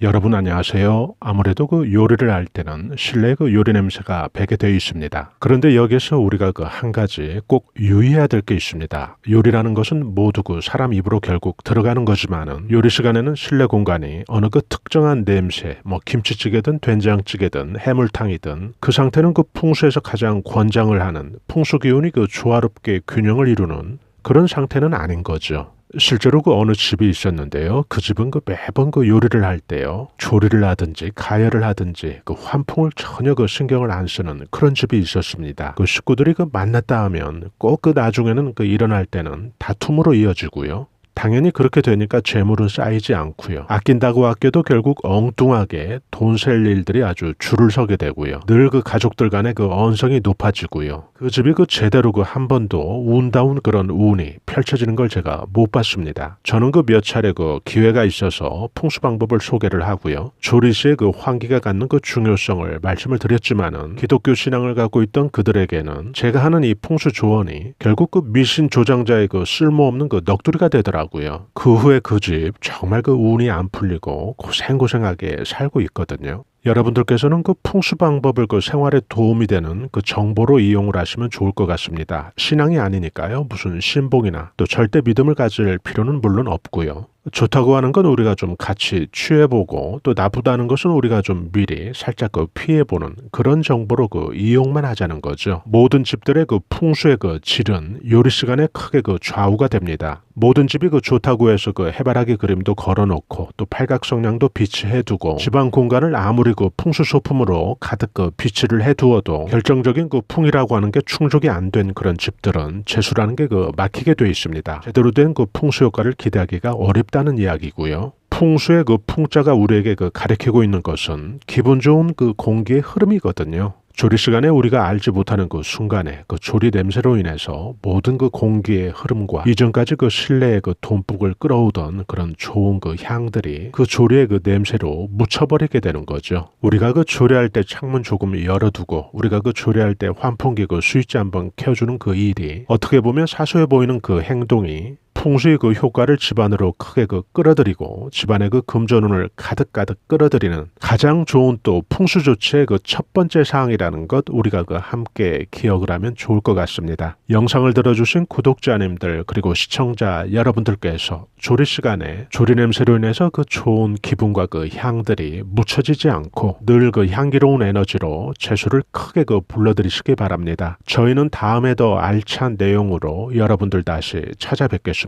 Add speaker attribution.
Speaker 1: 여러분 안녕하세요. 아무래도 그 요리를 할 때는 실내 그 요리 냄새가 배게 되어 있습니다. 그런데 여기서 우리가 그 한 가지 꼭 유의해야 될 게 있습니다. 요리라는 것은 모두 그 사람 입으로 결국 들어가는 거지만은 요리 시간에는 실내 공간이 어느 그 특정한 냄새, 뭐 김치찌개든 된장찌개든 해물탕이든 그 상태는 그 풍수에서 가장 권장을 하는 풍수 기운이 그 조화롭게 균형을 이루는 그런 상태는 아닌 거죠. 실제로 그 어느 집이 있었는데요. 그 집은 그 매번 그 요리를 할 때요. 조리를 하든지 가열을 하든지 그 환풍을 전혀 그 신경을 안 쓰는 그런 집이 있었습니다. 그 식구들이 그 만났다 하면 꼭 그 나중에는 그 일어날 때는 다툼으로 이어지고요. 당연히 그렇게 되니까 재물은 쌓이지 않고요. 아낀다고 아껴도 결국 엉뚱하게 돈 셀 일들이 아주 줄을 서게 되고요. 늘 그 가족들 간의 그 언성이 높아지고요. 그 집이 그 제대로 그 한 번도 운다운 그런 운이 펼쳐지는 걸 제가 못 봤습니다. 저는 그 몇 차례 그 기회가 있어서 풍수 방법을 소개를 하고요. 조리 시에 그 환기가 갖는 그 중요성을 말씀을 드렸지만은 기독교 신앙을 갖고 있던 그들에게는 제가 하는 이 풍수 조언이 결국 그 미신 조장자의 그 쓸모없는 그 넋두리가 되더라고요. 그 후에 그 집 정말 그 운이 안 풀리고 고생고생하게 살고 있거든요. 여러분들께서는 그 풍수 방법을 그 생활에 도움이 되는 그 정보로 이용을 하시면 좋을 것 같습니다. 신앙이 아니니까요. 무슨 신봉이나 또 절대 믿음을 가질 필요는 물론 없고요. 좋다고 하는 건 우리가 좀 같이 취해보고 또 나쁘다는 것은 우리가 좀 미리 살짝 그 피해보는 그런 정보로 그 이용만 하자는 거죠. 모든 집들의 그 풍수의 그 질은 요리 시간에 크게 그 좌우가 됩니다. 모든 집이 그 좋다고 해서 그 해바라기 그림도 걸어놓고 또 팔각성량도 비치해두고 집안 공간을 아무리 그 풍수 소품으로 가득 그 비치를 해두어도 결정적인 그 풍이라고 하는 게 충족이 안 된 그런 집들은 재수라는 게 그 막히게 돼 있습니다. 제대로 된 그 풍수 효과를 기대하기가 어렵다 는 이야기고요. 풍수의 그 풍자가 우리에게 그 가리키고 있는 것은 기분 좋은 그 공기의 흐름이거든요. 조리 시간에 우리가 알지 못하는 그 순간에 그 조리 냄새로 인해서 모든 그 공기의 흐름과 이전까지 그 실내의 그 돈북을 끌어오던 그런 좋은 그 향들이 그 조리의 그 냄새로 묻혀버리게 되는 거죠. 우리가 그 조리할 때 창문 조금 열어두고 우리가 그 조리할 때 환풍기 그 스위치 한번 켜주는 그 일이 어떻게 보면 사소해 보이는 그 행동이 풍수의 그 효과를 집안으로 크게 그 끌어들이고 집안의 그 금전운을 가득가득 끌어들이는 가장 좋은 또 풍수 조치의 그 첫 번째 사항이라는 것 우리가 그 함께 기억을 하면 좋을 것 같습니다. 영상을 들어주신 구독자님들 그리고 시청자 여러분들께서 조리 시간에 조리 냄새로 인해서 그 좋은 기분과 그 향들이 묻혀지지 않고 늘 그 향기로운 에너지로 재수를 크게 그 불러들이시기 바랍니다. 저희는 다음에 더 알찬 내용으로 여러분들 다시 찾아뵙겠습